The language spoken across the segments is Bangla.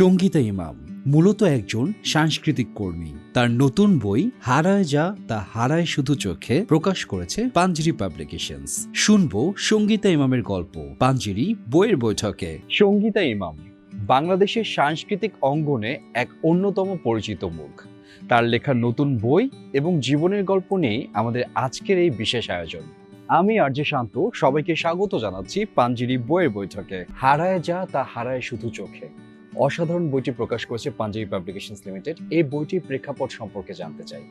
সঙ্গীতা ইমাম মূলত একজন সাংস্কৃতিক কর্মী। তার নতুন বই হারায় যা তা হারায় শুধু চোখে প্রকাশ করেছে পাঞ্জিরি পাবলিকেশনস। শুনব সঙ্গীতা ইমামের গল্প পাঞ্জিরি বইয়ের বৈঠকে। সঙ্গীতা ইমাম, বাংলাদেশের সাংস্কৃতিক অঙ্গনে এক অন্যতম পরিচিত মুখ। তার লেখা নতুন বই এবং জীবনের গল্প নিয়ে আমাদের আজকের এই বিশেষ আয়োজন। আমি আর যে শান্ত, সবাইকে স্বাগত জানাচ্ছি পাঞ্জিরি বইয়ের বৈঠকে। হারায় যা তা হারায় শুধু চোখে। অসাধারণ বইটি প্রকাশ করেছে পাঞ্জাবি পাবলিকেশনস লিমিটেড। এই বইটির প্রেক্ষাপট সম্পর্কে জানতে চাই।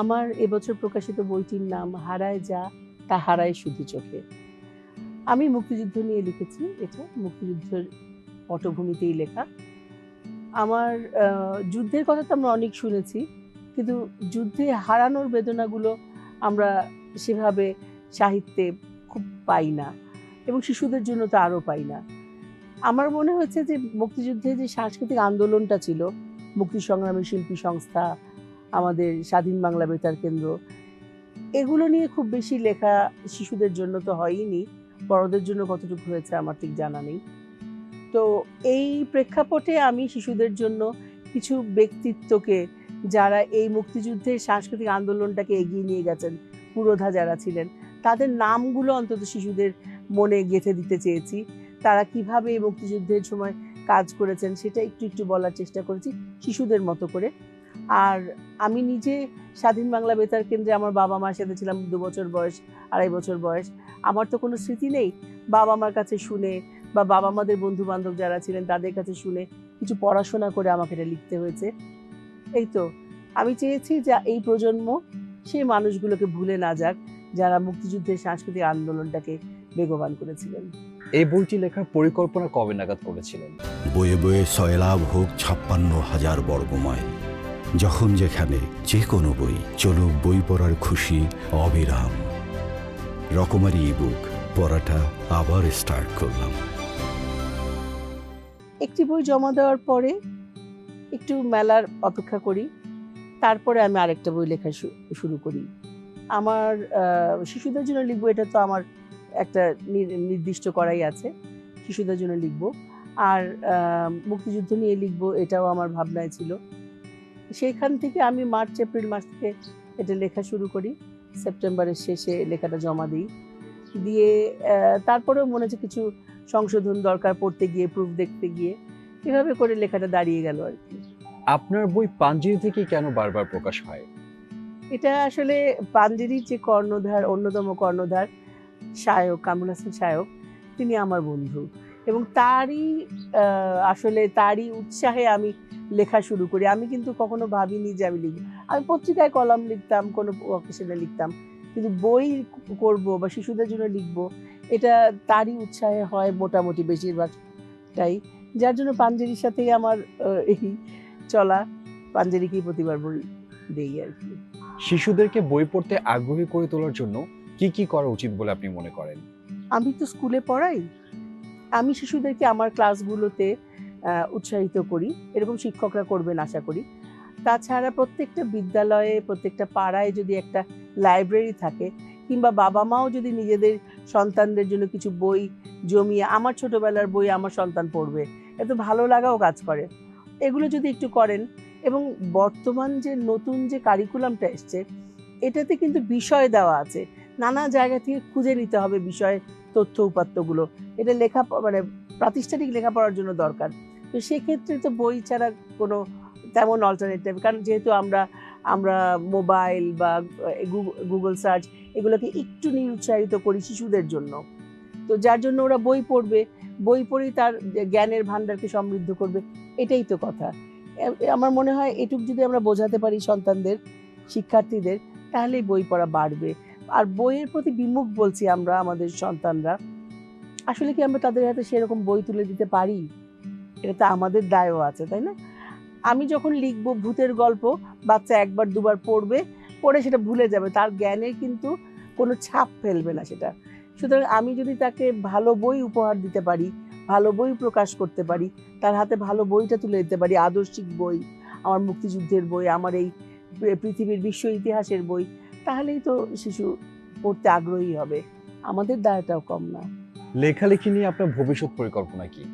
আমার এবছর প্রকাশিত বইটির নাম হারায় যা, তা হারায় শুধু চোখে। আমি মুক্তিযুদ্ধ নিয়ে লিখেছি, এটা মুক্তিযুদ্ধের পটভূমিতেই লেখা। আমার যুদ্ধের কথা তো আমরা অনেক শুনেছি, কিন্তু যুদ্ধে হারানোর বেদনাগুলো আমরা সেভাবে সাহিত্যে খুব পাই না এবং শিশুদের জন্য তো আরও পাই না। আমার মনে হচ্ছে যে মুক্তিযুদ্ধে যে সাংস্কৃতিক আন্দোলনটা ছিল মুক্তি সংগ্রামী শিল্পী সংস্থা, আমাদের স্বাধীন বাংলা বেতার কেন্দ্র, এগুলো নিয়ে খুব বেশি লেখা শিশুদের জন্য তো হয়ইনি, বড়দের জন্য কতটুকু হয়েছে আমার ঠিক জানা নেই। তো এই প্রেক্ষাপটে আমি শিশুদের জন্য কিছু ব্যক্তিত্বকে, যারা এই মুক্তিযুদ্ধের সাংস্কৃতিক আন্দোলনটাকে এগিয়ে নিয়ে গেছেন, পুরোধা যারা ছিলেন, তাদের নামগুলো অন্তত শিশুদের মনে গেঁথে দিতে চেয়েছি। তারা কীভাবে এই মুক্তিযুদ্ধের সময় কাজ করেছেন সেটা একটু একটু বলার চেষ্টা করেছি, শিশুদের মতো করে। আর আমি নিজে স্বাধীন বাংলা বেতার কেন্দ্রে আমার বাবা মার সাথে ছিলাম দু বছর বয়স, আড়াই বছর বয়স। আমার তো কোনো স্মৃতি নেই বাবা মার কাছে শুনে বা বাবা মাদের বন্ধু বান্ধব যারা ছিলেন তাদের কাছে শুনে কিছু পড়াশোনা করে আমাকে এটা লিখতে হয়েছে। এই তো, আমি চেয়েছি যে এই প্রজন্ম সেই মানুষগুলোকে ভুলে না যাক যারা মুক্তিযুদ্ধের সাংস্কৃতিক আন্দোলনটাকে বেগবান করেছিলেন। এই বইটি লেখার পরিকল্পনা কবে নাগাদ করেছিলেন? বয়ে বয়ে সয়লাভ হোক ছাপ্পান্ন হাজার বর্গমাইল যখন যেখানে যে কোনো বই চলুক বই পড়ার খুশি অবিরাম। রকমারি ইবুক পড়াটা আবার স্টার্ট করলাম। একটি বই জমা দেওয়ার পরে একটু মেলার অপেক্ষা করি তারপরে আমি আরেকটা বই লেখা শুরু করি। আমার আহ, শিশুদের জন্য লিখব এটা তো আমার একটা নি- নির্দিষ্ট করাই আছে শিশুদের জন্য লিখব। আর মুক্তিযুদ্ধ নিয়ে লিখব এটাও আমার ভাবনায় ছিল। সেইখান থেকে আমি মার্চ এপ্রিল মাস থেকে এটা লেখা শুরু করি। সেপ্টেম্বরের শেষে লেখাটা জমা দিই। দিয়ে তারপরেও মনে হচ্ছে কিছু সংশোধন দরকার পড়তে গিয়ে প্রুফ দেখতে গিয়ে। এভাবে করে লেখাটা দাঁড়িয়ে গেল আর কি। আপনার বই পাঞ্জিরি থেকে কেন বারবার প্রকাশ হয়? এটা আসলে পাঞ্জেরির যে কর্ণধার অন্যতম কর্ণধার শায়ক, কামরুল হাসান শায়ক, তিনি আমার বন্ধু। এবং তারই আসলে তারই উৎসাহে আমি লেখা শুরু করি। আমি কিন্তু কখনো ভাবিনি যে আমি লিখব। আমি পত্রিকায় কলাম লিখতাম, কোনো অকেশনে লিখতাম। কিন্তু বই করব বা শিশুদের জন্য লিখব, এটা তারই উৎসাহে হয় মোটামুটি বেশিরভাগটাই। যার জন্য পাঞ্জেরির সাথেই আমার এই চলা পাঞ্জেরিকেই প্রতিবার বই দেই আর কি। শিশুদেরকে বই পড়তে আগ্রহী করে তোলার জন্য কি কি করা উচিত বলে আপনি মনে করেন? আমি তো স্কুলে পড়াই। আমি শিশুদেরকে আমার ক্লাসগুলোতে উৎসাহিত করি। এরকম শিক্ষকরা করবেন আশা করি। তাছাড়া প্রত্যেকটা বিদ্যালয়ে, প্রত্যেকটা পাড়ায় যদি একটা লাইব্রেরি থাকে, কিংবা বাবা মাও যদি নিজেদের সন্তানদের জন্য কিছু বই জমিয়ে, আমার ছোটবেলার বই আমার সন্তান পড়বে। এত ভালো লাগাও কাজ করে। এগুলো যদি একটু করেন, এবং বর্তমান যে নতুন যে কারিকুলামটা এসছে, এটাতে কিন্তু বিষয় দেওয়া আছে। নানা জায়গা থেকে খুঁজে নিতে হবে বিষয় তথ্য উপাত্তগুলো। এটা লেখা মানে প্রাতিষ্ঠানিক লেখাপড়ার জন্য দরকার। তো সেক্ষেত্রে তো বই ছাড়া কোনো তেমন অল্টারনেটিভ কারণ যেহেতু আমরা আমরা মোবাইল বা গুগল সার্চ এগুলোকে একটু নিরুৎসাহিত করি শিশুদের জন্য। তো যার জন্য ওরা বই পড়বে, বই পড়েই তার জ্ঞানের ভাণ্ডারকে সমৃদ্ধ করবে, এটাই তো কথা। আমার মনে হয় এটুক যদি আমরা বোঝাতে পারি সন্তানদের, শিক্ষার্থীদের, তাহলেই বই পড়া বাড়বে। আর বইয়ের প্রতি বিমুখ বলছি আমরা, আমাদের সন্তানরা। আসলে কি আমরা তাদের হাতে সেরকম বই তুলে দিতে পারি? এটা তো আমাদের দায়ও আছে, তাই না? আমি যখন লিখব ভূতের গল্প, বাচ্চা একবার দুবার পড়বে, পড়ে সেটা ভুলে যাবে, তার জ্ঞানের কিন্তু কোনো ছাপ ফেলবে না সেটা। সুতরাং আমি যদি তাকে ভালো বই উপহার দিতে পারি, ভালো বই প্রকাশ করতে পারি, তার হাতে ভালো বইটা তুলে দিতে পারি, আদর্শিক বই, আমার মুক্তিযুদ্ধের বই, আমার এই পৃথিবীর বিশ্ব ইতিহাসের বই তাহলেই তো শিশু পড়তে আগ্রহী হবে। আমাদের দায়টাও কম না। লেখালেখি নিয়ে আপনার ভবিষ্যৎ পরিকল্পনা কি?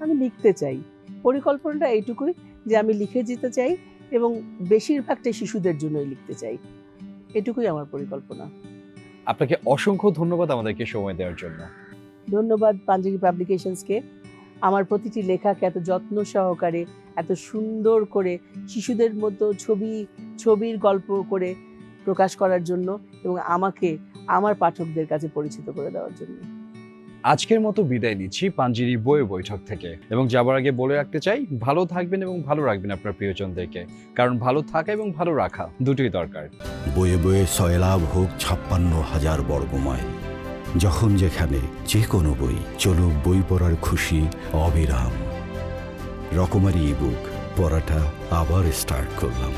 আমি লিখতে চাই। পরিকল্পনাটা এইটুকুই যে আমি লিখে যেতে চাই এবং বেশিরভাগটাই শিশুদের জন্যই লিখতে চাই। এটুকুই আমার পরিকল্পনা। আপনাকে অসংখ্য ধন্যবাদ আমাদেরকে সময় দেওয়ার জন্য। ধন্যবাদ পাঞ্জাবি পাবলিকেশনসকে। আমার প্রতিটি লেখাকে এত যত্ন সহকারে এত সুন্দর করে শিশুদের মতো ছবি ছবির গল্প করে প্রকাশ করার জন্য এবং আমাকে আমার পাঠকদের কাছে পরিচিত করে দেওয়ার জন্য। আজকের মতো বিদায় নিচ্ছি পাঞ্জিরি বই বৈঠক থেকে। এবং যাবার আগে বলে রাখতে চাই ভালো থাকবেন এবং ভালো রাখবেন আপনার প্রিয়জনদেরকে। কারণ ভালো থাকা এবং ভালো রাখা দুটোই দরকার। বয়ে বয়ে সয়লাভ হোক ছাপ্পান্ন হাজার বর্গময় যখন যেখানে যে কোনো বই চলুক বই পড়ার খুশি অবিরাম। রকমারি ইবুক পড়াটা আবার স্টার্ট করলাম।